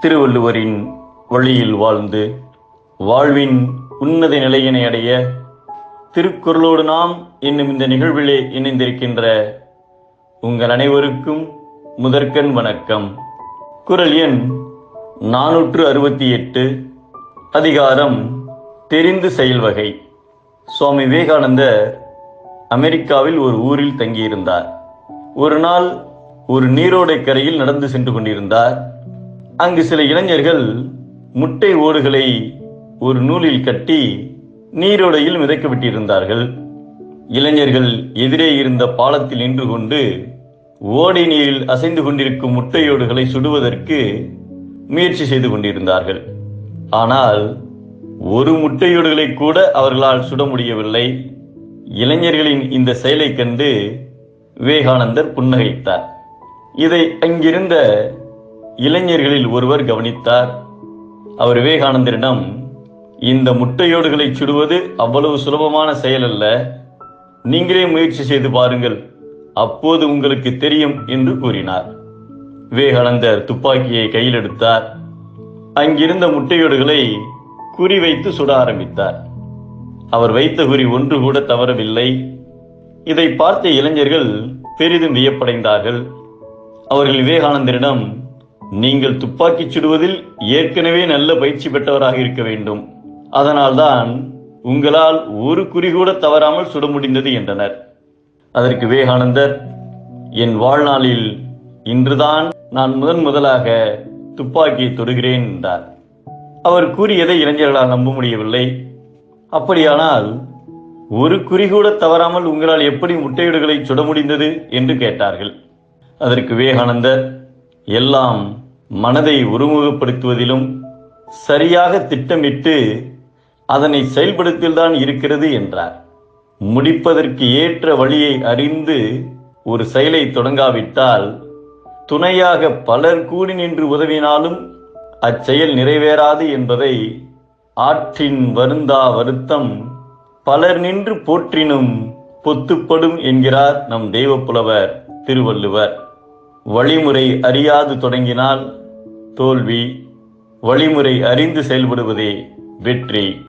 திருவள்ளுவரின் வழியில் வாழ்ந்து வாழ்வின் உன்னத நிலையினை அடைய திருக்குறளோடு நாம் என்னும் இந்த நிகழ்விலே இணைந்திருக்கின்ற உங்கள் அனைவருக்கும் முதற்கண் வணக்கம். குரல் எண் நானூற்று அறுபத்தி எட்டு அதிகாரம் தெரிந்து செயல்வகை சுவாமி விவேகானந்தர் அமெரிக்காவில் ஒரு ஊரில் தங்கியிருந்தார். ஒரு நாள் ஒரு நீரோடை கரையில் நடந்து சென்று கொண்டிருந்தார். அங்கு சில இளைஞர்கள் முட்டை ஓடுகளை ஒரு நூலில் கட்டி நீரோடையில் மிதக்க விட்டிருந்தார்கள் இளைஞர்கள் எதிரே இருந்த பாலத்தில் நின்று கொண்டு ஓடை நீரில் அசைந்து கொண்டிருக்கும் முட்டையோடுகளை சுடுவதற்கு முயற்சி செய்து கொண்டிருந்தார்கள். ஆனால் ஒரு முட்டையோடுகளை கூட அவர்களால் சுட முடியவில்லை. இளைஞர்களின் இந்த செயலை கண்டு விவேகானந்தர் புன்னகைத்தார். இதை அங்கிருந்த இளைஞர்களில் ஒருவர் கவனித்தார். அவர் விவேகானந்தரிடம் இந்த முட்டையோடுகளை சுடுவது அவ்வளவு சுலபமான செயல் அல்ல நீங்களே முயற்சி செய்து பாருங்கள். அப்போது உங்களுக்கு தெரியும் என்று கூறினார். விவேகானந்தர் துப்பாக்கியை கையில் எடுத்தார். அங்கிருந்த முட்டையோடுகளை குறிவைத்து சுட ஆரம்பித்தார். அவர் வைத்த குறி ஒன்று கூட தவறவில்லை. இதை பார்த்த இளைஞர்கள் பெரிதும் வியப்படைந்தார்கள். அவர்கள் விவேகானந்தரிடம் நீங்கள் துப்பாக்கி சுடுவதில் ஏற்கனவே நல்ல பயிற்சி பெற்றவராக இருக்க வேண்டும். அதனால்தான் உங்களால் ஒரு குறி கூட தவறாமல் சுட முடிந்தது என்றனர். அதற்கு விவேகானந்தர் என் வாழ்நாளில் இன்றுதான் நான் முதன் முதலாக துப்பாக்கியை தொடுகிறேன் என்றார். அவர் கூறியதை இளைஞர்களால் நம்ப முடியவில்லை. அப்படியானால் ஒரு குறி கூட தவறாமல் உங்களால் எப்படி முட்டையீடுகளை சுட முடிந்தது? என்று கேட்டார்கள். அதற்கு விவேகானந்தர் எல்லாம் மனதை ஒருமுகப்படுத்துவதிலும் சரியாக திட்டமிட்டு அதனை செயல்படுத்தில்தான் இருக்கிறது என்றார். முடிப்பதற்கு ஏற்ற வழியை அறிந்து ஒரு செயலை தொடங்காவிட்டால் துணையாக பலர் கூடி நின்று உதவினாலும் அச்செயல் நிறைவேறாது என்பதை ஆற்றின் வருந்தா வருத்தம் பலர் நின்று போற்றினும் பொத்துப்படும் என்கிறார் நம் தெய்வப்புலவர் திருவள்ளுவர். வழிமுறை அறியாது தொடங்கினால் தோல்வி வழிமுறை அறிந்து செயல்படுவதே வெற்றி.